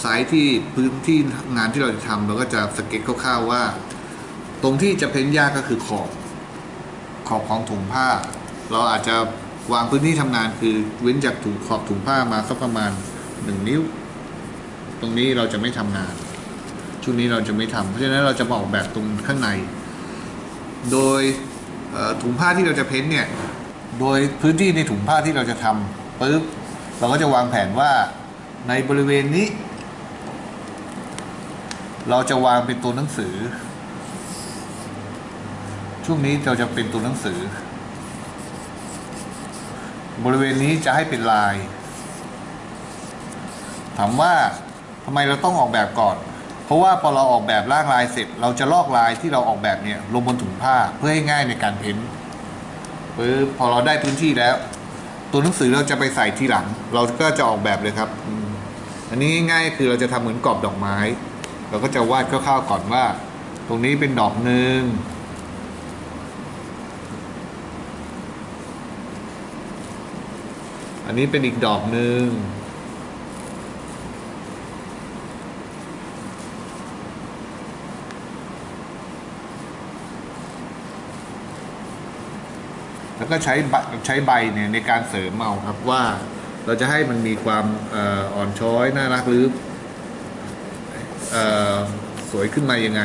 ไซส์ที่พื้นที่งานที่เราจะทำเราก็จะสเก็ตคร่าวๆว่า ตรงที่จะเพ้นยากก็คือขอบขอบของถุงผ้า เราอาจจะวางพื้นที่ทำงานคือเว้นจากถุงขอบถุงผ้ามาสักประมาณหนึ่งนิ้ว ตรงนี้เราจะไม่ทำงานชุดนี้เราจะไม่ทำเพราะฉะนั้นเราจะออกแบบตรงข้างใน โดยถุงผ้าที่เราจะเพ้นเนี่ยโดยพื้นที่ในถุงผ้าที่เราจะทำปุ๊บเราก็จะวางแผนว่าในบริเวณนี้ เราจะวางเป็นตัวหนังสือ ช่วงนี้เราจะเป็นตัวหนังสือ บริเวณนี้จะให้เป็นลาย ถามว่าทำไมเราต้องออกแบบก่อน เพราะว่าพอเราออกแบบร่างลายเสร็จ เราจะลอกลายที่เราออกแบบเนี่ยลงบนถุงผ้าเพื่อให้ง่ายในการเพ้นปึ๊บพอเราได้พื้นที่แล้ว ตัวหนังสือเราจะไปใส่ทีหลัง เราก็จะออกแบบเลยครับ อันนี้ง่ายๆคือเราจะทำเหมือนกรอบดอกไม้ เราก็จะวาดคร่าวๆก่อนว่า ตรงนี้เป็นดอกหนึ่งอันนี้เป็นอีกดอกหนึ่งแล้วก็ใช้ใบใช้ใบเนี่ยในการเสริมเอาครับว่าเราจะให้มันมีความอ่อนช้อยน่ารักหรือ สวยขึ้นมายังไง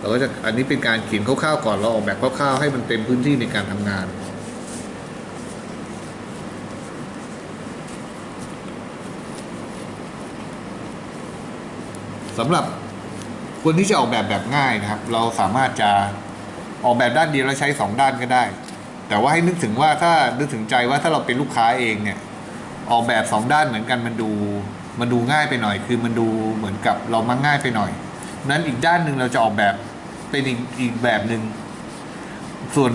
เราก็จะอันนี้เป็นการเขียนคร่าวๆก่อนเราออกแบบคร่าวๆให้มันเต็มพื้นที่ในการทำงานสำหรับคนที่จะออกแบบแบบง่ายนะครับ เราสามารถจะออกแบบด้านเดียวแล้วใช้สองด้านก็ได้ แต่ว่าให้นึกถึงว่าถ้านึกถึงใจว่าถ้าเราเป็นลูกค้าเองเนี่ย ออกแบบสองด้านเหมือนกันมันดู มันดูง่ายไปหน่อย คือมันดูเหมือนกับเรามักง่ายไปหน่อยนั้นอีกด้านหนึ่งเราจะออกแบบเป็นอีกอีกแบบหนึ่งส่วน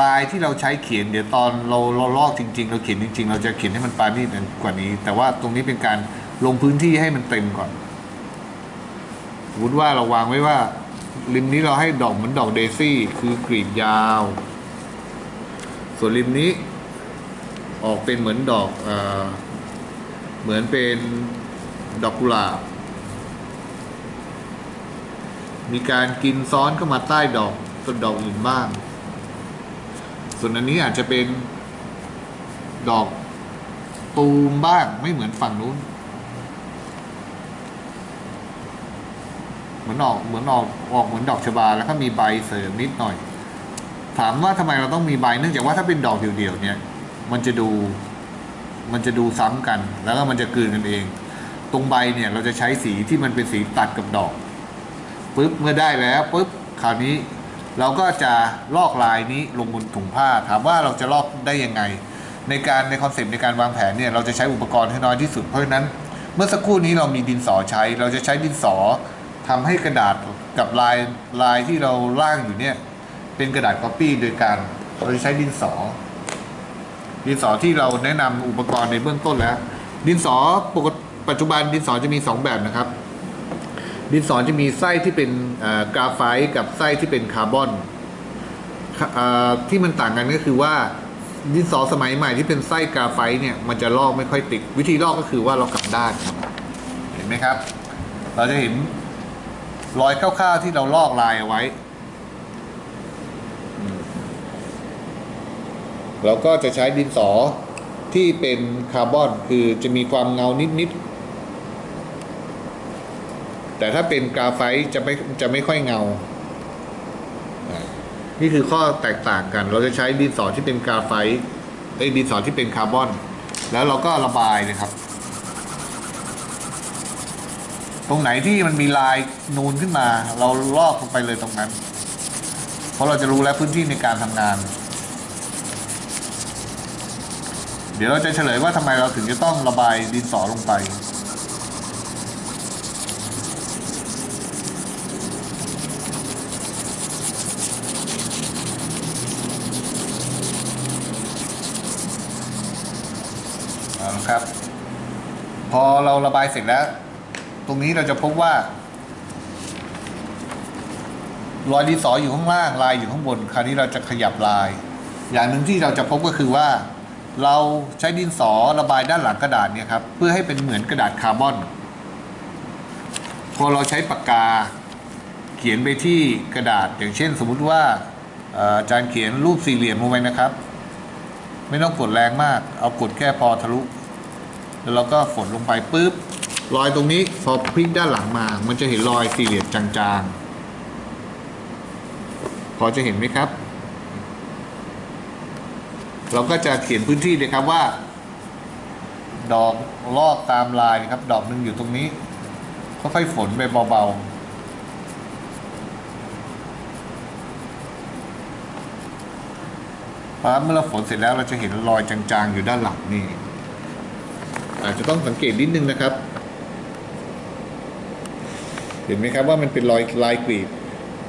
ลายที่เราใช้เขียนเดี๋ยวตอนเราเราลอกจริง ๆ เราเขียนจริง ๆ เราจะเขียนให้มันปราณีตกว่านี้ แต่ว่าตรงนี้เป็นการลงพื้นที่ให้มันเต็มก่อนสมมติว่าเราวางไว้ว่าริมนี้เราให้ดอกเหมือนดอกเดซี่ คือกรีบยาว ส่วนริมนี้ ออกเป็นเหมือนดอกอ เหมือนเป็นดอกกุหลาบ มีการกินซ้อนเข้ามาใต้ดอกต้นดอกอื่นบ้าง ส่วนอันนี้อาจจะเป็นดอกตูมบ้างไม่เหมือนฝั่งนู้น เหมือนออกเหมือนออกออกเหมือนดอกชบาแล้วก็มีใบเสริมนิดหน่อย ถามว่าทำไมเราต้องมีใบ เนื่องจากว่าถ้าเป็นดอกเดี่ยวๆเนี่ย มันจะดู มันจะดูซ้ำกัน แล้วก็มันจะกลืนกันเอง ตรงใบเนี่ยเราจะใช้สีที่มันเป็นสีตัดกับดอกปุ๊บเมื่อได้แล้วปุ๊บคราวนี้เราก็จะลอกลายนี้ลงบนถุงผ้า ถามว่าเราจะลอกได้ยังไง ในการในคอนเซปต์ในการวางแผนเนี่ยเราจะใช้อุปกรณ์ให้น้อยที่สุดเพราะฉะนั้น เมื่อสักครู่นี้เรามีดินสอใช้ เราจะใช้ดินสอทำให้กระดาษกับลายลายที่เราล่างอยู่เนี่ยเป็นกระดาษก๊อปปี้โดยการเราจะใช้ดินสอ ดินสอที่เราแนะนำอุปกรณ์ในเบื้องต้นแล้ว ดินสอปกติปัจจุบันดินสอจะมี 2 แบบนะครับ ดินสอจะมีไส้ที่เป็นกราไฟต์กับไส้ที่เป็นคาร์บอนที่มันต่างกันก็คือว่าดินสอสมัยใหม่ที่เป็นไส้กราไฟต์เนี่ยมันจะลอกไม่ค่อยติด วิธีลอกก็คือว่าเรากลับด้านครับเห็นไหมครับ เราจะเห็นรอยคร่าวๆที่เราลอกลายเอาไว้ เราก็จะใช้ดินสอที่เป็นคาร์บอนคือจะมีความเงานิดๆ แต่ถ้าเป็นกราไฟต์จะไม่จะไม่ค่อยเงา นี่คือข้อแตกต่างกัน เราจะใช้ดินสอที่เป็นกราไฟต์ไอ้ดินสอที่เป็นคาร์บอน แล้วเราก็ระบายนะครับ ตรงไหนที่มันมีลายนูนขึ้นมา เราลอกลงไปเลยตรงนั้น เพราะเราจะรู้แล้วพื้นที่ในการทำงาน เดี๋ยวเราจะเฉลยว่าทำไมเราถึงจะต้องระบายดินสอลงไป เอาละครับ พอเราระบายเสร็จแล้ว ตรงนี้เราจะพบว่ารอยดินสออยู่ข้างล่างลายอยู่ข้างบน คราวนี้เราจะขยับลาย อย่างหนึ่งที่เราจะพบก็คือว่า เราใช้ดินสอระบายด้านหลังกระดาษเนี่ยครับเพื่อให้เป็นเหมือนกระดาษคาร์บอน พอเราใช้ปากกาเขียนไปที่กระดาษ อย่างเช่น สมมุติว่าอาจารย์เขียนรูปสี่เหลี่ยมลงไปนะครับ ไม่ต้องกดแรงมาก เอากดแค่พอทะลุ แล้วเราก็ฝนลงไปปุ๊บรอยตรงนี้พอพลิกด้านหลังมา มันจะเห็นรอยสี่เหลี่ยมจางๆ พอจะเห็นไหมครับ เราก็จะเขียนพื้นที่เลยครับว่า ดอกลอกตามลายนะครับ ดอกหนึ่งอยู่ตรงนี้ค่อยๆฝนไปเบาๆปั๊บเมื่อเราฝนเสร็จแล้วเราจะเห็นรอยจางๆอยู่ด้านหลังนี่ อาจจะต้องสังเกตนิดนึงนะครับ เห็นไหมครับว่ามันเป็นรอยลายกรีด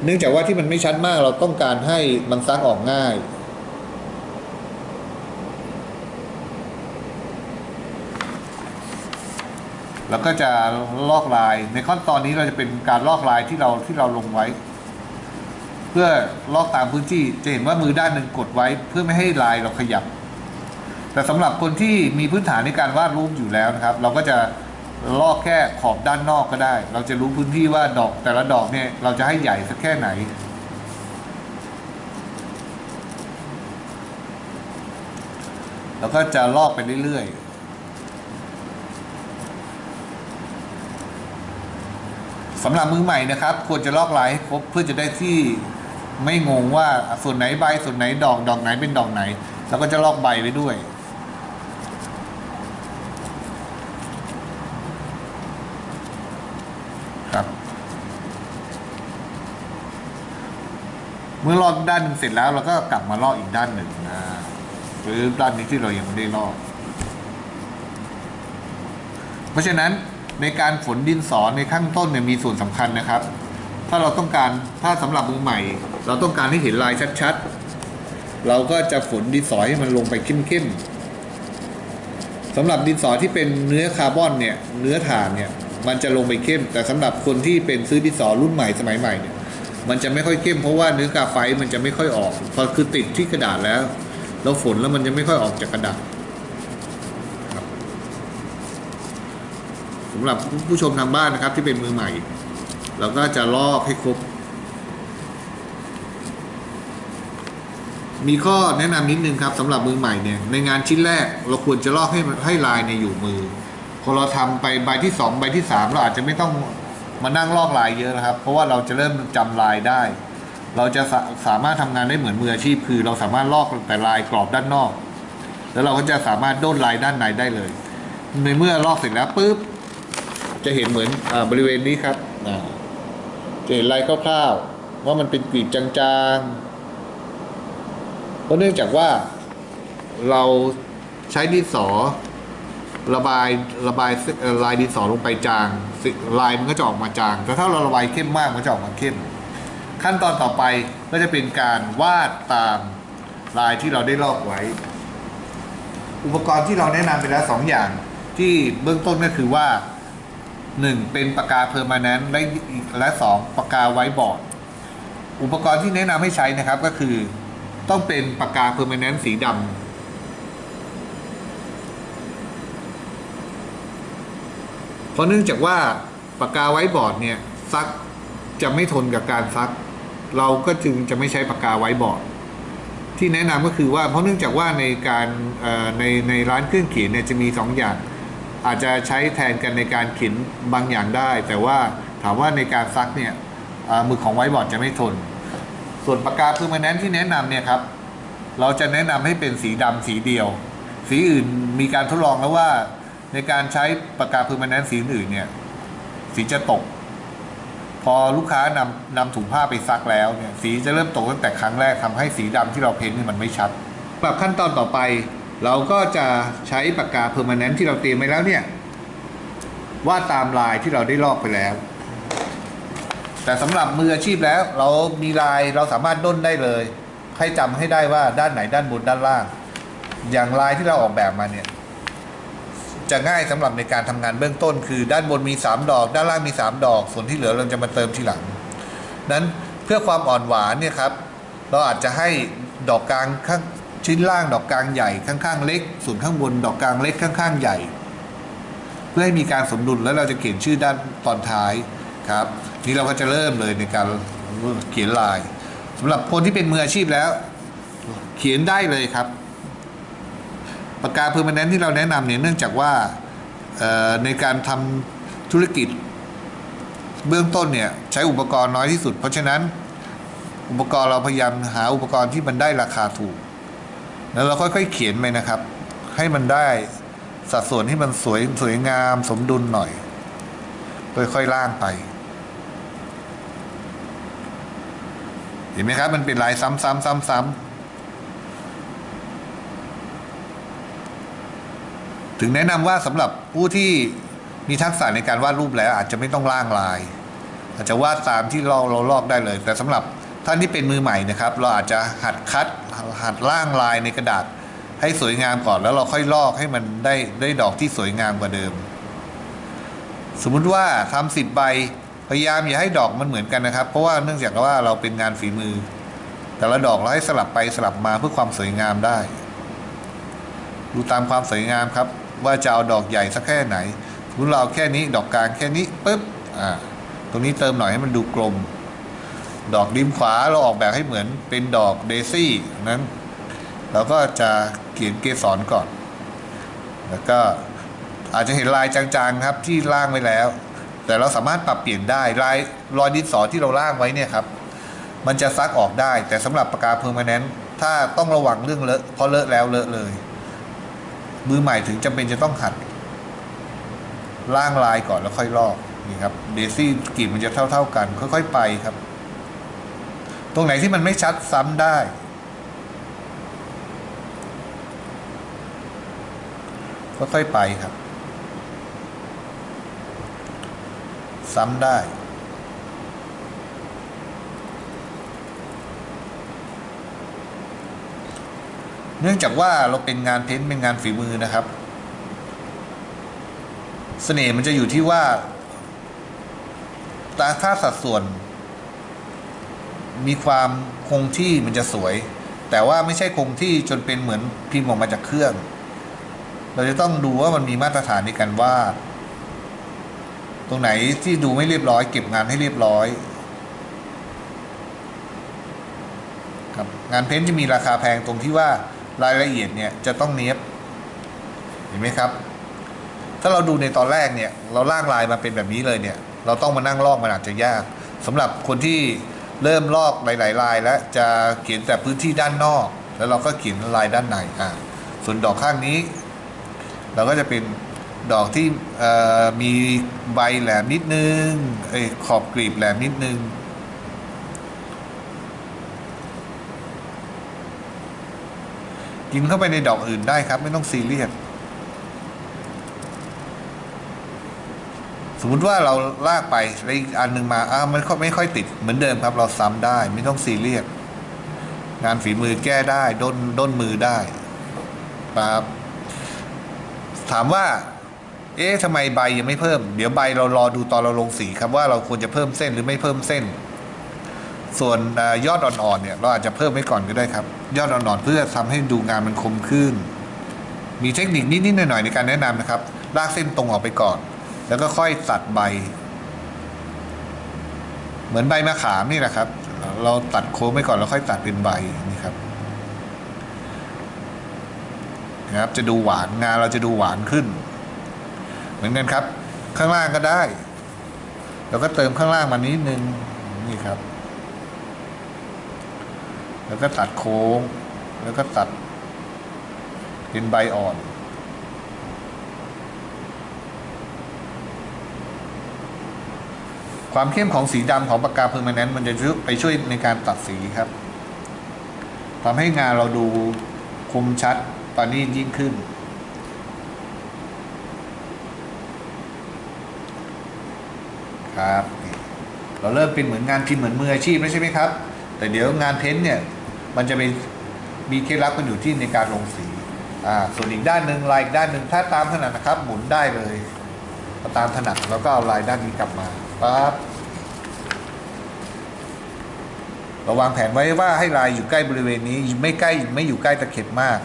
เนื่องจากว่าที่มันไม่ชัดมากเราต้องการให้มันซักออกง่าย แล้วก็จะลอกลาย ในขั้นตอนนี้เราจะเป็นการลอกลายที่เราที่เราลงไว้ เพื่อลอกตามพื้นที่จะเห็นว่ามือด้านหนึ่งกดไว้ เพื่อไม่ให้ลายเราขยับ แต่สำหรับคนที่มีพื้นฐานในการวาดรูปอยู่แล้วนะครับ เราก็จะลอกแค่ขอบด้านนอกก็ได้ เราจะรู้พื้นที่ว่าดอกแต่ละดอกเนี่ยเราจะให้ใหญ่สักแค่ไหน แล้วก็จะลอกไปเรื่อยๆ สำหรับมือใหม่นะครับ ควรจะลอกลายให้ครบเพื่อจะได้ที่ไม่งงว่าส่วนไหนใบส่วนไหนดอกดอกไหนเป็นดอกไหน แล้วก็จะลอกใบไว้ด้วย ครับ เมื่อลอกด้านหนึ่งเสร็จแล้วเราก็กลับมาลอกอีกด้านหนึ่งนะหรือด้านนี้ที่เรายังไม่ได้ลอก เพราะฉะนั้น ในการฝนดินสอในข้างต้นเนี่ยมีส่วนสำคัญนะครับ ถ้าเราต้องการถ้าสำหรับมือใหม่ เราต้องการให้เห็นลายชัดๆ เราก็จะฝนดินสอให้มันลงไปเข้มๆสำหรับดินสอที่เป็นเนื้อคาร์บอนเนี่ยเนื้อถ่านเนี่ยมันจะลงไปเข้ม แต่สำหรับคนที่เป็นซื้อดินสอรุ่นใหม่สมัยใหม่เนี่ยมันจะไม่ค่อยเข้มเพราะว่าเนื้อกาไฟมันจะไม่ค่อยออก พอคือติดที่กระดาษแล้ว แล้วฝนแล้วมันจะไม่ค่อยออกจากกระดาษครับ สำหรับผู้ชมทางบ้านนะครับ ที่เป็นมือใหม่ เราก็จะลอกให้ครบ มีข้อแนะนำนิดนึงครับสำหรับมือใหม่เนี่ยในงานชิ้นแรก เราควรจะลอกให้ให้ลายในยอยู่มือพอเราทำไปใบที่สองใบที่สามเราอาจจะไม่ต้องมานั่งลอกลายเยอะนะครับ เพราะว่าเราจะเริ่มจำลายได้ เราจะสาสามารถทำงานได้เหมือนมืออาชีพคือ เราสามารถลอกแต่ลายกรอบด้านนอก แล้วเราก็จะสามารถโด้นลายด้านในได้เลย ในเมื่อลอกเสร็จแล้วปุ๊บ จะเห็นเหมือนอาบริเวณนี้ครับอ่าจะเห็นลายคร่าวๆว่ามันเป็นกรีดจางๆเพราะเนื่องจากว่าเราใช้ดินสอระบายระบายเอ่อลายดินสอลงไปจางสิลายมันก็จะออกมาจาง แต่ถ้าเราระบายเข้มมากมันจะออกมาเข้ม ขั้นตอนต่อไปก็จะเป็นการวาดตามลายที่เราได้ลอกไว้ อุปกรณ์ที่เราแนะนำไปแล้วสองอย่างที่เบื้องต้นก็คือว่า หนึ่งเป็นปากกาเพอร์มานแนนต์และและสองปากกาไว้บอร์ด อุปกรณ์ที่แนะนำให้ใช้นะครับก็คือ ต้องเป็นปากกาเพอร์มานแนนต์สีดำเพราะเนื่องจากว่าปากกาไว้บอร์ดเนี่ยซักจะไม่ทนกับการซัก เราก็จึงจะไม่ใช้ปากกาไว้บอร์ดที่แนะนำก็คือว่าเพราะเนื่องจากว่าในการในในร้านเครื่องเขียนเนี่ยจะมีสองอย่าง อาจจะใช้แทนกันในการเขียนบางอย่างได้ แต่ว่าถามว่าในการซักเนี่ยมือของไวบอร์ดจะไม่ทน ส่วนปากกาพอร์มาแนนที่แนะนำเนี่ยครับเราจะแนะนำให้เป็นสีดำสีเดียว สีอื่นมีการทดลองแล้วว่าในการใช้ปากกาพอร์มาแนนสีอื่นเนี่ยสีจะตก พอลูกค้านำนำถุงผ้าไปซักแล้วเนี่ยสีจะเริ่มตกตั้งแต่ครั้งแรกทำให้สีดำที่เราเพ้นท์นี่มันไม่ชัดสำหรับขั้นตอนต่อไป เราก็จะใช้ปากกาเพอร์มานแนนที่เราเตรียมไว้แล้วเนี่ยวาดตามลายที่เราได้ลอกไปแล้ว แต่สำหรับมืออาชีพแล้ว เรามีลายเราสามารถด้นได้เลย ให้จำให้ได้ว่าด้านไหนด้านบนด้านล่าง อย่างลายที่เราออกแบบมาเนี่ย จะง่ายสำหรับในการทำงานเบื้องต้น คือด้านบนมี 3 ดอก ด้านล่างมี 3 ดอก ส่วนที่เหลือเราจะมาเติมทีหลัง นั้นเพื่อความอ่อนหวานเนี่ยครับ เราอาจจะให้ดอกกลางข้าง ชิ้นล่างดอกกลางใหญ่ข้างๆเล็ก ส่วนข้างบนดอกกลางเล็กข้างๆใหญ่ เพื่อให้มีการสมดุลแล้วเราจะเขียนชื่อด้านตอนท้ายครับนี่เราก็จะเริ่มเลยในการเขียนลายสำหรับคนที่เป็นมืออาชีพแล้ว เขียนได้เลยครับปากกาเพอร์มานนที่เราแนะนำเนี่ยเนื่องจากว่าในการทำธุรกิจ เบื้องต้นเนี่ยใช้อุปกรณ์น้อยที่สุด เพราะฉะนั้นอุปกรณ์เราพยายามหาอุปกรณ์ที่มันได้ราคาถูก แล้วเราค่อยๆเขียนไปนะครับ ให้มันได้สัดส่วนที่มันสวยสวยงามสมดุลหน่อยค่อยๆล่างไป เห็นไหมครับ มันเป็นลายซ้ำๆซ้ำๆถึงแนะนำว่าสำหรับผู้ที่มีทักษะในการวาดรูปแล้ว อาจจะไม่ต้องล่างลาย อาจจะวาดตามที่เราเราลอกได้เลย แต่สำหรับท่านที่เป็นมือใหม่นะครับ เราอาจจะหัดคัด หัดล่างลายในกระดาษให้สวยงามก่อนแล้วเราค่อยลอกให้มันได้ได้ดอกที่สวยงามกว่าเดิม สมมุติว่าทำสิบใบพยายามอย่าให้ดอกมันเหมือนกันนะครับ เพราะว่าเนื่องจากว่าเราเป็นงานฝีมือ แต่ละดอกเราให้สลับไปสลับมาเพื่อความสวยงามได้ ดูตามความสวยงามครับ ว่าจะเอาดอกใหญ่สักแค่ไหนสมมติเราแค่นี้ดอกกลางแค่นี้ปุ๊บอ่าตรงนี้เติมหน่อยให้มันดูกลม ดอกริมขวาเราออกแบบให้เหมือนเป็นดอกเดซี่นั้นเราก็จะเขียนเกสรก่อน แล้วก็อาจจะเห็นลายจางๆครับที่ล่างไว้แล้ว แต่เราสามารถปรับเปลี่ยนได้ลายรอยดินสอที่เราล่างไว้เนี่ยครับ มันจะซักออกได้ แต่สำหรับปากกาเพอร์มานแนนถ้าต้องระวังเรื่องเลอะเพราะเลอะแล้วเลอะเลย มือใหม่ถึงจำเป็นจะต้องหัดล่างลายก่อนแล้วค่อยลอกนี่ครับเดซี่กรีบมันจะเท่า ๆกัน ค่อย ๆ ไปครับ ตรงไหนที่มันไม่ชัดซ้ำได้ ค่อยๆไปครับ ซ้ำได้เนื่องจากว่าเราเป็นงานเพ้นเป็นงานฝีมือนะครับเสน่ห์มันจะอยู่ที่ว่าตาค่าสัดส่วน มีความคงที่มันจะสวย แต่ว่าไม่ใช่คงที่จนเป็นเหมือนพิมพ์ออกมาจากเครื่อง เราจะต้องดูว่ามันมีมาตรฐานในการวาดตรงไหนที่ดูไม่เรียบร้อย เก็บงานให้เรียบร้อยครับงานเพ้นท์จะมีราคาแพงตรงที่ว่ารายละเอียดเนี่ยจะต้องเนี้ยบเห็นไหมครับ ถ้าเราดูในตอนแรกเนี่ย เราล่างลายมาเป็นแบบนี้เลยเนี่ย เราต้องมานั่งลอกมันอาจจะยากสำหรับคนที่ เริ่มลอกหลายๆลาย แล้วจะเขียนแต่พื้นที่ด้านนอก แล้วเราก็เขียนลายด้านในอ่าส่วนดอกข้างนี้ เราก็จะเป็นดอกที่มีใบแหลมนิดนึงอ้ขอบกลีบแหลมนิดนึงกินเข้าไปในดอกอื่นได้ครับ ไม่ต้องซีเรียส สมมติว่าเราลากไปแล้วอีกอันหนึ่งมาอ้ามันก็ไม่ค่อยติดเหมือนเดิมครับ เราซ้ำได้ไม่ต้องซีเรียสงานฝีมือแก้ได้ด้นด้นมือได้ครับถามว่า เอ๊ะทำไมใบยังไม่เพิ่ม เดี๋ยวใบเรารอดูตอนเราลงสีครับว่าเราควรจะเพิ่มเส้นหรือไม่เพิ่มเส้น ส่วนอยอดอ่อนๆเนี่ย เราอาจจะเพิ่มไว้ก่อนก็ได้ครับ ยอดอ่อนๆเพื่อทำให้ดูงานมันคมขึ้น มีเทคนิคนิดๆหน่อยๆในการแนะนำนะครับ ลากเส้นตรงออกไปก่อน แล้วก็ค่อยตัดใบ เหมือนใบมะขามนี่แหละครับ เราตัดโค้งไปก่อนแล้วค่อยตัดเป็นใบนี่ครับนะครับจะดูหวานงานเราจะดูหวานขึ้น เหมือนกันครับ ข้างล่างก็ได้ แล้วก็เติมข้างล่างมานิดนึงนี่ครับ แล้วก็ตัดโค้ง แล้วก็ตัดเป็นใบอ่อน ความเข้มของสีดำของปากกาเพอร์มานแนนมันจะช่วยไปช่วยในการตัดสีครับทำให้งานเราดูคมชัดปานีตยิ่งขึ้น ครับเราเริ่มเป็นเหมือนงานพิมพ์เหมือนมืออาชีพใช่ไหมครับ แต่เดี๋ยวงานเพ้นเนี่ย มันจะเป็นมีเคล็ดลับมันอยู่ที่ในการลงสีอ่าส่วนอีกด้านหนึ่งลายอีกด้านหนึ่งถ้าตามถนัดนะครับ หมุนได้เลยพอตามถนัดแล้วก็เอาลายด้านนี้กลับมา ปั๊บเราวางแผนไว้ว่าให้ลายอยู่ใกล้บริเวณนี้ไม่ใกล้ไม่อยู่ใกล้ตะเข็บมาก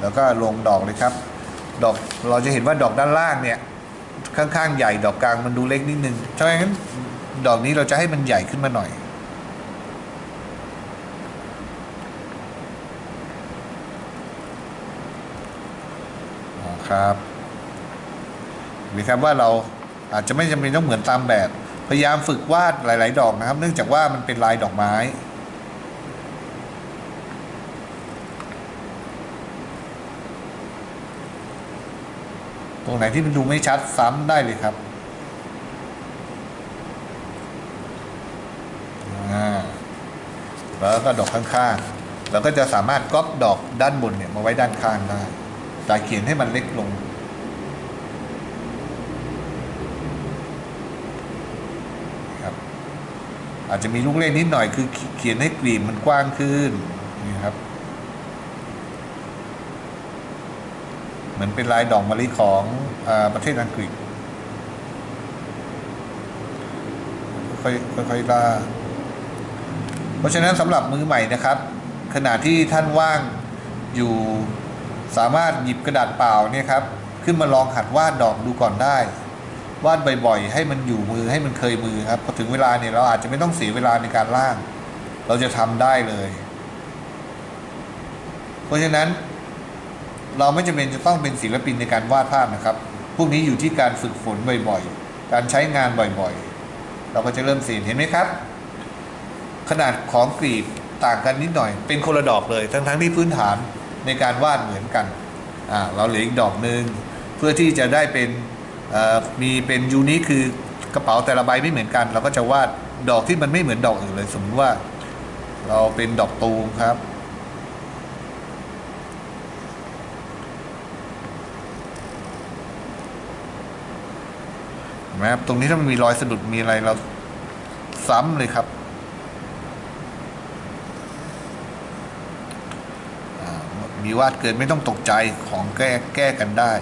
แล้วก็ลงดอกเลยครับ ดอกเราจะเห็นว่าดอกด้านล่างเนี่ยข้างๆใหญ่ดอกกลางมันดูเล็กนิดนึงฉะนั้นดอกนี้เราจะให้มันใหญ่ขึ้นมาหน่อย ครับเห็นไหมครับว่าเราอาจจะไม่จำเป็นต้องเหมือนตามแบบ พยายามฝึกวาดหลาย ๆ ดอกนะครับ เนื่องจากว่ามันเป็นลายดอกไม้ตรงไหนที่มันดูไม่ชัดซ้ำได้เลยครับแล้วก็ดอกข้างๆ เราก็จะสามารถก๊อปดอกด้านบนเนี่ยมาไว้ด้านข้างได้แต่เขียนให้มันเล็กลง ครับ อาจจะมีลูกเล่นนิดหน่อยคือเขียนให้กลีบมันกว้างขึ้นนี่ครับ เหมือนเป็นลายดอกมะลิของอประเทศอังกฤษ ค่อยๆค่อยๆล่าเพราะฉะนั้นสำหรับมือใหม่นะครับ ขณะที่ท่านว่างอยู่สามารถหยิบกระดาษเปล่าเนี่ยครับ ขึ้นมาลองหัดวาดดอกดูก่อนได้ วาดบ่อยๆ ให้มันอยู่มือให้มันเคยมือครับพอถึงเวลาเนี่ยเราอาจจะไม่ต้องเสียเวลาในการล่าง เราจะทำได้เลย เพราะฉะนั้น เราไม่จำเป็นจะต้องเป็นศิลปินในการวาดภาพนะครับ พวกนี้อยู่ที่การฝึกฝนบ่อยๆ การใช้งานบ่อยๆ เราก็จะเริ่มเสียเห็นไหมครับ ขนาดของกรีบต่างกันนิดหน่อย เป็นคนละดอกเลย ทั้งๆที่พื้นฐานในการวาดเหมือนกันอ่าเราเหลืออีกดอกหนึ่งเพื่อที่จะได้เป็น มีเป็นยูนิคคือกระเป๋าแต่ละใบไม่เหมือนกัน เราก็จะวาดดอกที่มันไม่เหมือนดอกอื่นเลย สมมติว่า เราเป็นดอกตูมครับนไหมครับตรงนี้ถ้ามันมีรอยสะดุดมีอะไรเราซ้ำเลยครับมีวาดเกินไม่ต้องตกใจของแก้แก้กันได้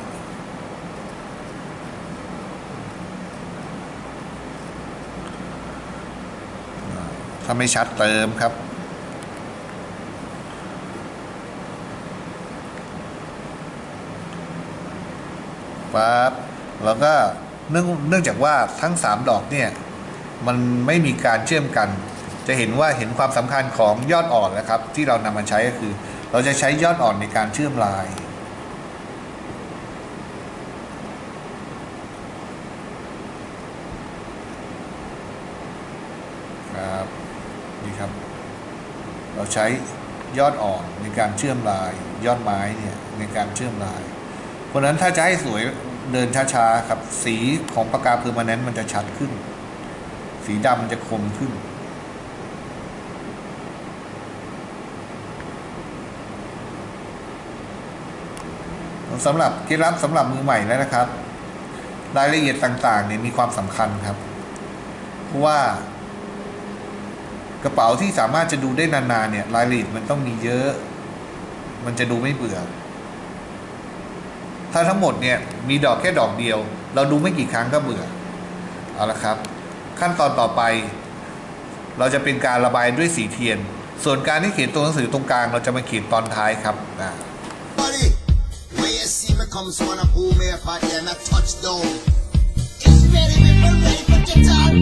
ถ้าไม่ชัดเติมครับ ปั๊บ แล้วก็เนื่องเนื่องจากว่าทั้ง 3 ดอกเนี่ย มันไม่มีการเชื่อมกัน จะเห็นว่าเห็นความสำคัญของยอดอ่อนแล้วครับ ที่เรานำมาใช้ก็คือ เราจะใช้ยอดอ่อนในการเชื่อมลาย ครับนี่ ครับ เราใช้ยอดอ่อนในการเชื่อมลาย ยอดไม้เนี่ยในการเชื่อมลาย เพราะนั้นถ้าจะให้สวยเดินช้าๆครับ สีของปากกาเพอร์มาแนนต์มันจะชัดขึ้น สีดำมันจะคมขึ้นสำหรับเคล็ดลับสำหรับมือใหม่แล้วนะครับ รายละเอียดต่างๆเนี่ยมีความสำคัญครับ เพราะว่า กระเป๋าที่สามารถจะดูได้นานๆเนี่ยรายละเอียดมันต้องมีเยอะ มันจะดูไม่เบื่อ ถ้าทั้งหมดเนี่ยมีดอกแค่ดอกเดียว เราดูไม่กี่ครั้งก็เบื่อ เอาละครับ ขั้นตอนต่อไป เราจะเป็นการระบายด้วยสีเทียน ส่วนการที่เขียนตัวหนังสือตรงกลาง เราจะมาเขียนตอนท้ายครับอ่า Buddy, when you see me come, so wanna pull me up out there, not touchdown. It's ready, we are ready for the time,